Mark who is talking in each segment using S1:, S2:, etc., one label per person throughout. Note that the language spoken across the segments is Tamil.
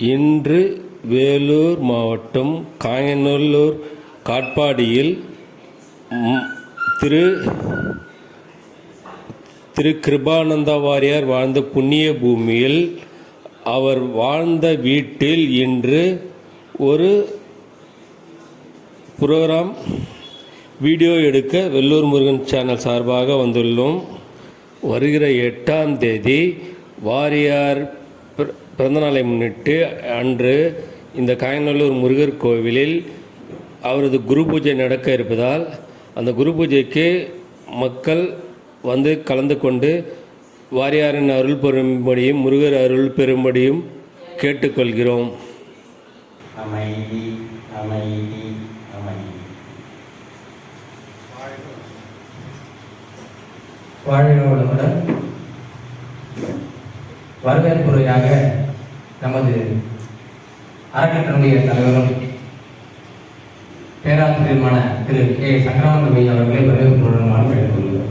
S1: இன்று வேலூர் மாவட்டம் காயநல்லூர் காட்பாடியில் திரு திரு கிருபானந்த வாரியார் வாழ்ந்த புண்ணிய பூமியில் அவர் வாழ்ந்த வீட்டில் இன்று ஒரு புரோகிராம் வீடியோ எடுக்க வெள்ளூர் முருகன் சேனல் சார்பாக வந்துள்ளோம். வருகிற எட்டாம் தேதி வாரியார் பிறந்தநாளை முன்னிட்டு அன்று இந்த காயநல்லூர் முருகர் கோவிலில் அவரது குரு பூஜை நடக்க இருப்பதால் அந்த குரு பூஜைக்கு மக்கள் வந்து கலந்து கொண்டு வாரியாரின் அருள் பெறும்படியும் முருகர் அருள் பெறும்படியும் கேட்டுக்கொள்கிறோம்.
S2: அமைதி அமைதி அமைதி.
S3: வாழ்க வளமுடன். வரவேற்புரையாக நமது அறக்கட்டளைய தலைவரும் பேராசிரியருமான திரு கே. சங்கரானந்தமணி அவர்களை வரவேற்புடன் கேட்டுக்கொள்கிறோம்.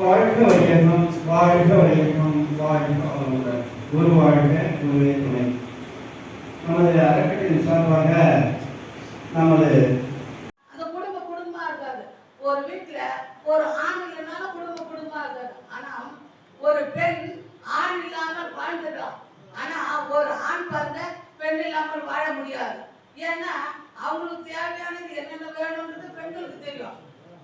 S4: வாழ்க வையகம் வாழ்க வையகம் வாழ்க வளமுடன் குரு வாழ்க குருவே துணை. நமது அறக்கட்டளையின் சார்பாக நமது
S5: அந்த குடும்ப குடும்பமா இருக்காது ஒரு வீட்டுல ஒரு ஆண் இல்லைனாலும் குடும்ப குடும்பமா இருக்காது ஆனா ஒரு பெண் ஆண் இல்லாமல் வாழ்ந்துடலாம் ஆனா ஒரு ஆண் பாருங்க பெண் இல்லாமல் வாழ முடியாது ஏன்னா அவங்களுக்கு தேவையானது என்னென்ன வேணும்ன்றது பெண்களுக்கு தெரியும்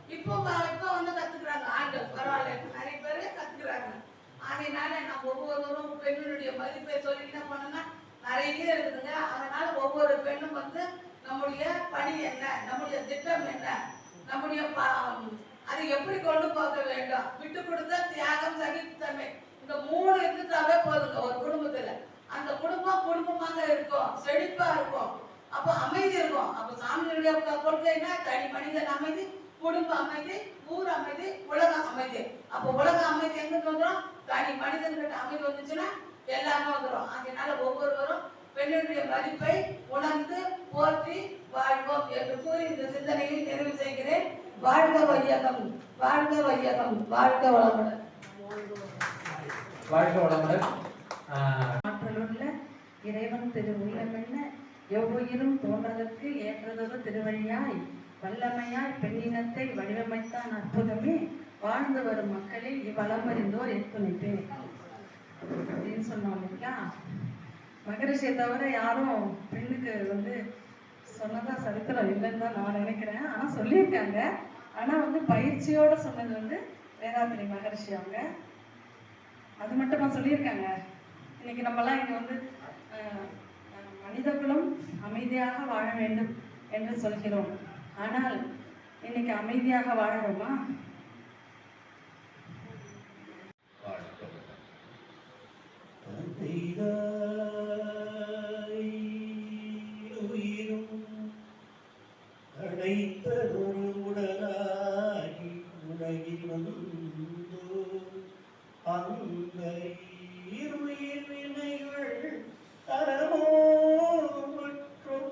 S5: இப்போ வ- இப்போ வந்து கத்துக்கிறாங்க ஆண்கள் பரவாயில்ல இப்ப நிறைய பேர் கத்துக்கிறாங்க அதனால நம்ம ஒவ்வொருவரும் பெண்ணினுடைய மதிப்பை சொல்லி என்ன பண்ணோம்னா நிறைய இருக்குதுங்க அதனால ஒவ்வொரு பெண்ணும் வந்து நம்முடைய பணி என்ன நம்முடைய திட்டம் என்ன நம்முடைய ப- அதை எப்படி கொண்டு போக வேண்டும்? விட்டு கொடுத்த தியாகம் சகித்தன்மை. இந்த மூணு இருந்துட்டாவே போதுங்க ஒரு குடும்பத்துல. அந்த குடும்பம் குடும்பமாக இருக்கும் செழிப்பா இருக்கும். அப்போ அமைதி இருக்கும். அப்போ சாமியுடைய கொள்கைன்னா தனி மனிதன் அமைதி குடும்ப அமைதி ஊர் அமைதி உலக அமைதி. அப்போ உலக அமைதி எங்க வந்துடும் தனி மனிதன்கிட்ட அமைதி வந்துச்சுன்னா எல்லாமே வந்துடும் அதனால ஒவ்வொருவரும் பெண்ணுடைய மதிப்பை உணர்ந்து போற்றி வாழ்வோம் என்று கூறி இந்த சிந்தனையை நிறைவு செய்கிறேன். வாழ்க வையகம் வாழ்க வையகம் வாழ்க வளமுடன்.
S3: வாழ்க வளமுடன். ஆஹ்,
S6: ஆற்றலுள்ள இறைவன் திரு உள்ளமென்ன எவ்வுயிரும் தோன்றதற்கு ஏற்றதொரு திருவழியாய் வல்லமையால் பெண்ணினத்தை வடிவமைத்தான் அற்புதமே. வாழ்ந்து வரும் மக்களில் இவ்வளமறிந்தோர் எத்துணைப்பே அப்படின்னு சொன்னோம் இல்லைங்களா? மகரிஷியை தவிர யாரும் பெண்ணுக்கு வந்து சொன்னதா சரித்திரம் இல்லைன்னு தான் நான் நினைக்கிறேன். ஆனால் சொல்லியிருக்காங்க. ஆனால் வந்து பயிற்சியோட சொன்னது வந்து வேதாத்திரி மகரிஷி அவங்க. அது மட்டுமா சொல்லியிருக்காங்க. இன்னைக்கு நம்மலாம் இங்க வந்து அஹ், மனித குலம் அமைதியாக வாழ வேண்டும் என்று சொல்கிறோம். ஆனால் இன்னைக்கு அமைதியாக வாழறோமா
S2: அடைத்ததொரு உடலாகி உலகில் வந்தோ அந்த இருயிர் வினைகள் தரமோ மற்றும்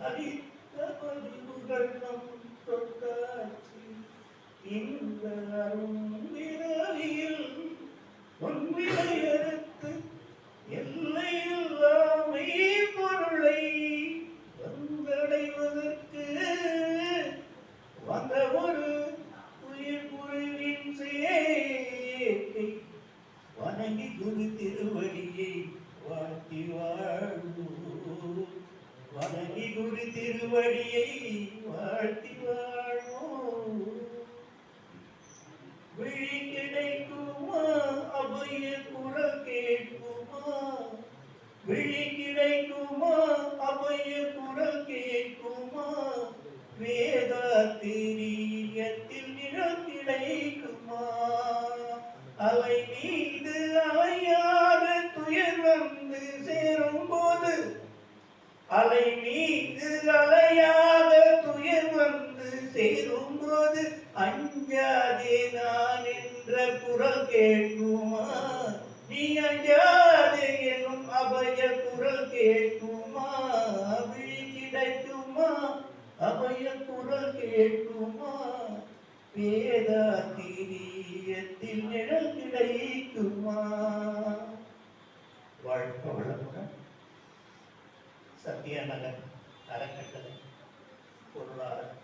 S2: அளித்த பதிவுகள் நம் தொட்டாட்சி இந்த அரும்பிறவியில் பொன்விலையறுத்து எல்லையில்லாமை பொருளை வந்தடைவதற்கு வந்த ஒரு உயிர் குருவின் சேர்க்கை வணங்கி குரு திருவடியை வாழ்த்தி வாழ்வோம் வணங்கி குரு திருவடியை வாழ்த்தி வாழ்வோம் விழி கிடைக்குமா அபய குரல் கேட்குமா விழி கிடைக்குமா அபய குரல் கேட்குமா வேதாத்திரியத்தில் நிழல் கிடைக்குமா? அலை மீது அலையாத துயர் வந்து சேரும் போது அலை மீது அலையாத துயர் வந்து சேரும் போது அஞ்சாதே நான் என்ற குரல் கேட்குமா? நீ அஞ்சாதே எனும் அபய குரல் கேட்கும்? சமய குரல் கேட்குமா? வேதா தீரியத்தில் நிழல் கிடைக்குமா? வாழ்க வளமுடன் சத்தியநகர் அறக்கட்டளை பொருளாளர்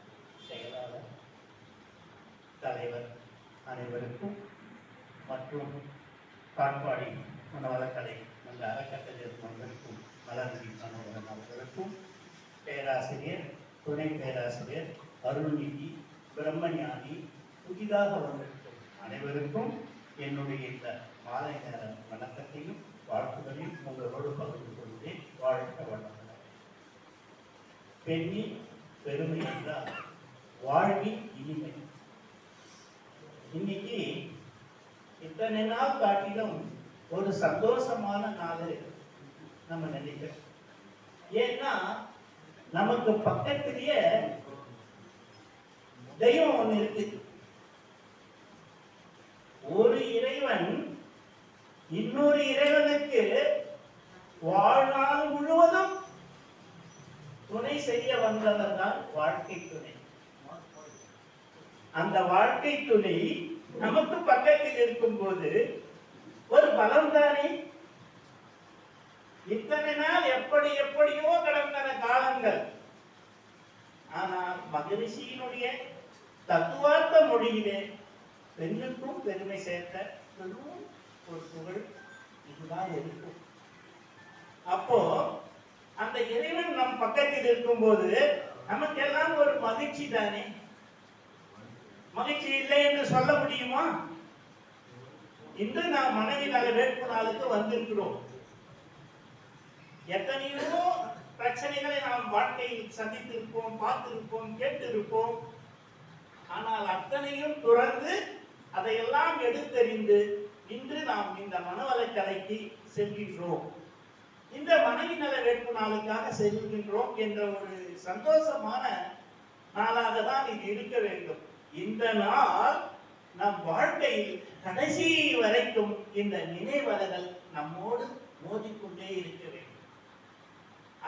S2: செயலாளர் தலைவர் அனைவருக்கும் மற்றும் காட்பாடி மனவளக்கலை அந்த அறக்கட்டளை வந்திருக்கும் மலர்மதி மனோகரன் அவர்களுக்கும் பேராசிரியர் துணை பேராசிரியர் அருள்நிதி பிரம்மஞானி புதிதாக வந்திருக்கும் அனைவருக்கும் என்னுடைய இந்த மாலை நேர வணக்கத்தையும் வாழ்த்துக்களையும் உங்களோடு பகிர்ந்து கொள்கிறேன். வாழ்த்த வணக்கம் பெண்ணி பெருமை என்றால் வாழ்வி இனிமை. இன்னைக்கு இத்தனை நாள் காட்டிலும் ஒரு சந்தோஷமான நாள் நம்ம நினைக்கிறோம். ஏன்னா நமக்கு பக்கத்திலேயே தெய்வம் ஒண்ணு இருக்கு. ஒரு இறைவன் இன்னொரு இறைவனுக்கு வாழ்நாள் முழுவதும் துணை செய்ய வந்தவர் தான் வாழ்க்கை துணை. அந்த வாழ்க்கை துணை நமக்கு பக்கத்தில் இருக்கும் போது ஒரு பலம் தானே? இத்தனை நாள் எப்படி எப்படியோ கடந்தன காலங்கள். ஆனால் மகரிஷியினுடைய தத்துவார்த்த மொழியிலே பெண்ணுக்கும் பெருமை சேர்த்த பெரும் ஒரு புகழ் இதுதான் இருக்கும். அப்போ அந்த இறைவன் நம் பக்கத்தில் இருக்கும்போது நமக்கெல்லாம் ஒரு மகிழ்ச்சி தானே? மகிழ்ச்சி இல்லை என்று சொல்ல முடியுமா? இன்று நாம் மனைவி நல வேட்பு நாளுக்கு வந்திருக்கிறோம். எத்தனையோ பிரச்சனைகளை நாம் வாழ்க்கையில் சந்தித்திருப்போம் பார்த்திருப்போம் கேட்டிருப்போம். ஆனால் அத்தனையும் துறந்து அதையெல்லாம் எடுத்தறிந்து இன்று நாம் இந்த மனவளக்கலைக்கு செல்கின்றோம். இந்த மனைவி நல வேட்பு நாளுக்காக செல்கின்றோம் என்ற ஒரு சந்தோஷமான நாளாக தான் இது இருக்க வேண்டும். இந்த நாள் நம் வாழ்க்கையில் கடைசி வரைக்கும் இந்த நினைவலைகள் நம்மோடு மோதிக்கொண்டே இருக்க வேண்டும்.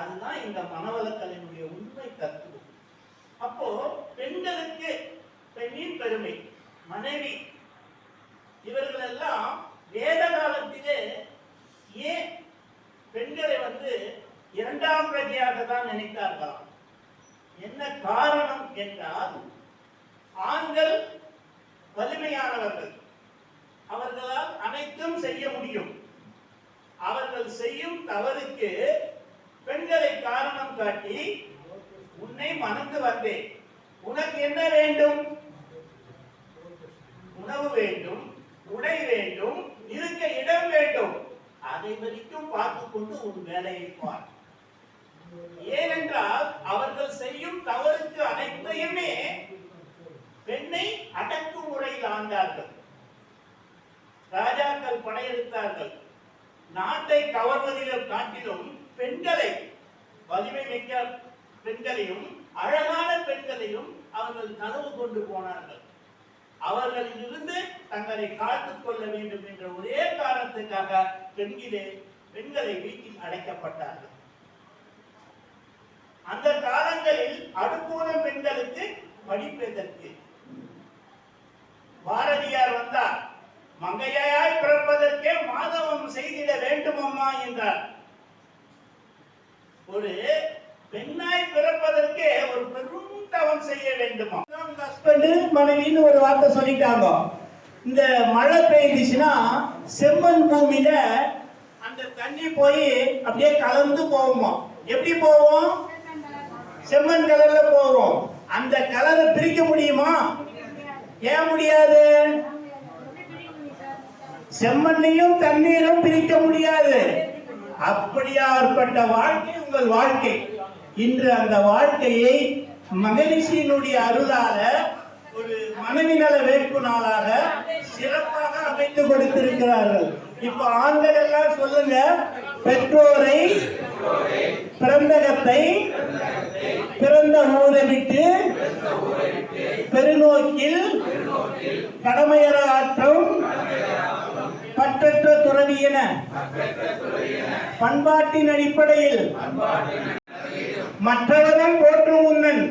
S2: அதுதான் இந்த மனவளக்கலையினுடைய உண்மை தத்துவம். அப்போ பெண்களுக்கு பெண்ணின் பெருமை மனைவி இவர்கள் எல்லாம் வேத காலத்திலே ஏன் பெண்களை வந்து இரண்டாம் பிரஜையாக தான் நினைத்தார்களாம்? என்ன காரணம் என்றால் ஆண்கள் வலிமையானவர்கள். அவர்களால் அனைத்தும் செய்ய முடியும். அவர்கள் செய்யும் தவறுக்கு பெண்களை காரணம் காட்டி உன்னை மணந்து வந்தேன். உனக்கு என்ன வேண்டும்? உணவு வேண்டும் உடை வேண்டும் இருக்க இடம் வேண்டும். அதை வரைக்கும் பார்த்து கொண்டு உன் வேலையை பார். ஏனென்றால் அவர்கள் செய்யும் தவறுக்கு அனைத்தையுமே பெண்ணை அடக்குமுறையில் ஆண்டார்கள். ராஜாக்கள் படையெடுத்தார்கள். நாட்டை கவர்வதிலும் காட்டிலும் பெண்களை வலிமை மிக்க பெண்களையும் அழகான பெண்களையும் அவர்கள் கனவு கொண்டு போனார்கள். அவர்களிலிருந்து தங்களை காத்துக் கொள்ள வேண்டும் என்ற ஒரே காரணத்துக்காக பெண்களே பெண்களை வீட்டில் அடைக்கப்பட்டார்கள். அந்த காலங்களில் அடுப்பூன பெண்களுக்கு படிப்பதற்கு பாரதியார் வந்தார் மங்கையாய் பிறப்பதற்கே மாதவம் செய்திட வேண்டுமம்மா என்றார். ஒரு பெண்ணாய் பிறப்பதற்கே ஒரு பெரும் தவம் செய்ய வேண்டுமா? ஹஸ்பண்ட் மனைவின்னு ஒரு வார்த்தை சொல்லிட்டாங்க. இந்த மழை பெய்ஞ்சிச்சுன்னா செம்மண் பூமியில அந்த தண்ணி போய் அப்படியே கலந்து போவோமா எப்படி போவோம்? செம்மண் கலர்ல போவோம் அந்த கலரை பிரிக்க முடியுமா? ஏன் முடியாது? செம்மண்ணையும் தண்ணீரும் பிரிக்க முடியாது. அப்படியாற்பட்ட வாழ்க்கை உங்கள் வாழ்க்கை. இன்று அந்த வாழ்க்கையை மகரிஷியினுடைய அருளால ஒரு மனைவி நல வேட்பு நாளாக சிறப்பாக அமைத்து கொடுத்திருக்கிறார்கள். இப்ப ஆண்கள் எல்லாம் சொல்லுங்க பெற்றோரை பிறந்தகத்தை பிறந்த ஊரை விட்டு பெருநோக்கில் கடமையர ஆற்றம் துறவி என. பண்பாட்டின் அடிப்படையில் மற்றவரும் போற்றும் உன்னன்.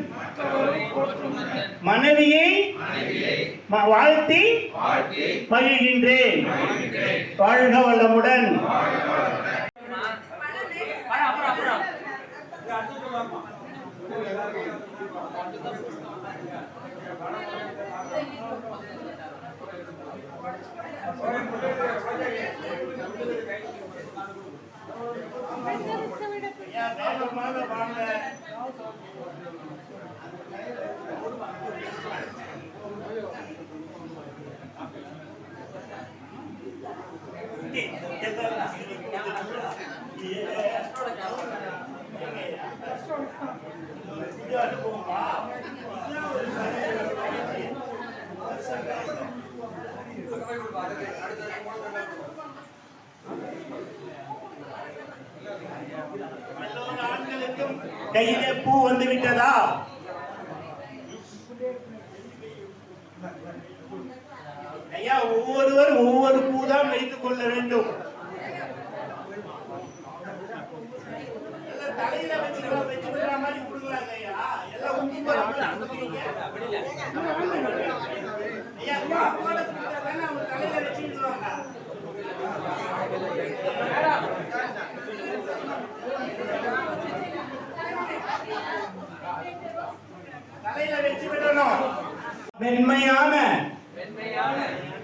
S2: மனைவியை வாழ்த்தி மகிழ்கின்றேன். வாழ்க வளமுடன் கையிலே பூ வந்து விட்டதா? ஒவ்வொருவர் ஒவ்வொரு பூ தான் வைத்துக் கொள்ள வேண்டும். தலையில வச்சுக்கலாம் வச்சு விடுற மாதிரி எல்லாம் உங்க தலையில வச்சுக்கிடுவாங்க தலையில வச்சு விடணும். மென்மையான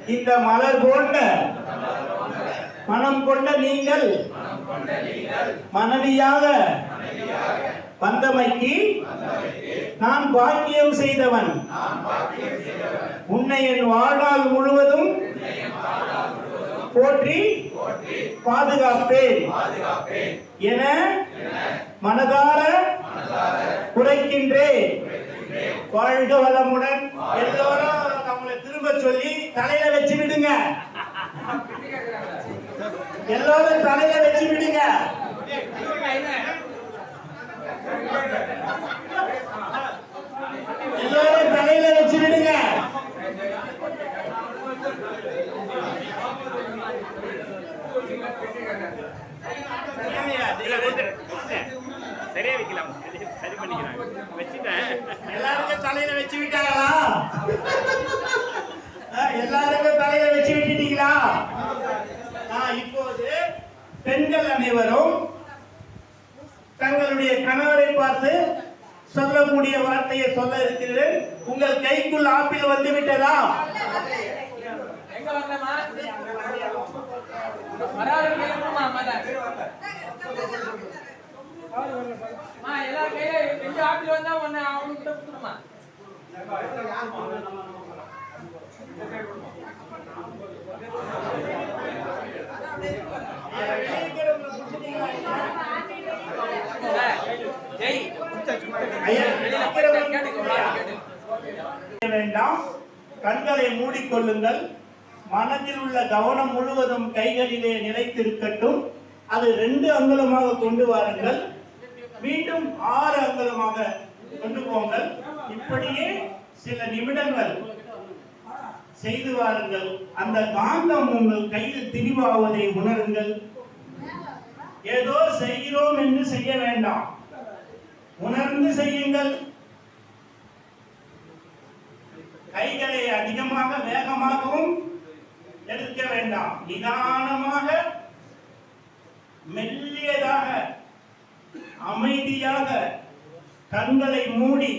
S2: இந்த மலர் போன்ற மனம் கொண்ட நீங்கள் மனைவியாக வந்தமைக்கு நான் பாக்கியம் செய்தவன். உன்னை என் வாழ்நாள் முழுவதும் போற்றி பாதுகாப்பேன் என மனதார குறைக்கின்றேன் வாழ்க வளமுடன். எல்லோரும் திரும்ப சொல்லி தலையில வச்சு விடுங்க. எல்லோரும் தலையில வச்சு விடுங்க. எல்லோரும் தலையில வச்சு விடுங்க.
S7: சரியா வைக்கலாம். சரி பண்ணிக்கிறாங்க வச்சுட்டேன்.
S2: எல்லாருக்கும் தலையில வச்சு விட்டாங்களா ஆ, எல்லாருக்கும் தலையில வச்சு விட்டுட்டீங்களா ஆ, இப்போது பெண்கள் அனைவரும் தங்களுடைய கணவரை பார்த்து சொல்லக்கூடிய வார்த்தையை சொல்ல இருக்கிறேன். உங்கள் கைக்குள் ஆப்பிள் வந்து விட்டதா?
S8: எங்க வரலமா வராது கேட்கணுமா மத மா எல்லா கையில ரெண்டு ஆப்பிள் வந்தா ஒன்னு அவனுக்கு கிட்ட கொடுத்துருமா ஜெய்
S2: ஐயா,
S8: கேட்டுக்கோ கேட்டு
S2: செய்ய வேண்டாம். கண்களை மூடிக்கொள்ளுங்கள். மனதில் உள்ள கவனம் முழுவதும் கைகளிலே நிலைத்திருக்கட்டும். அது ரெண்டு அங்குலமாக கொண்டு வாருங்கள். மீண்டும் ஆறு அங்குலமாக கொண்டு போங்கள். இப்படியே சில நிமிடங்கள் செய்து வாருங்கள். அந்த காந்தம் உங்கள் கையில் திரிவாவதை உணருங்கள். ஏதோ செய்கிறோம் என்று செய்ய வேண்டாம். உணர்ந்து செய்யுங்கள். கைகளை அதிகமாக வேகமாகவும் எடுக்க வேண்டாம். நிதானமாக மெல்லியதாக அமைதியாக கண்களை மூடி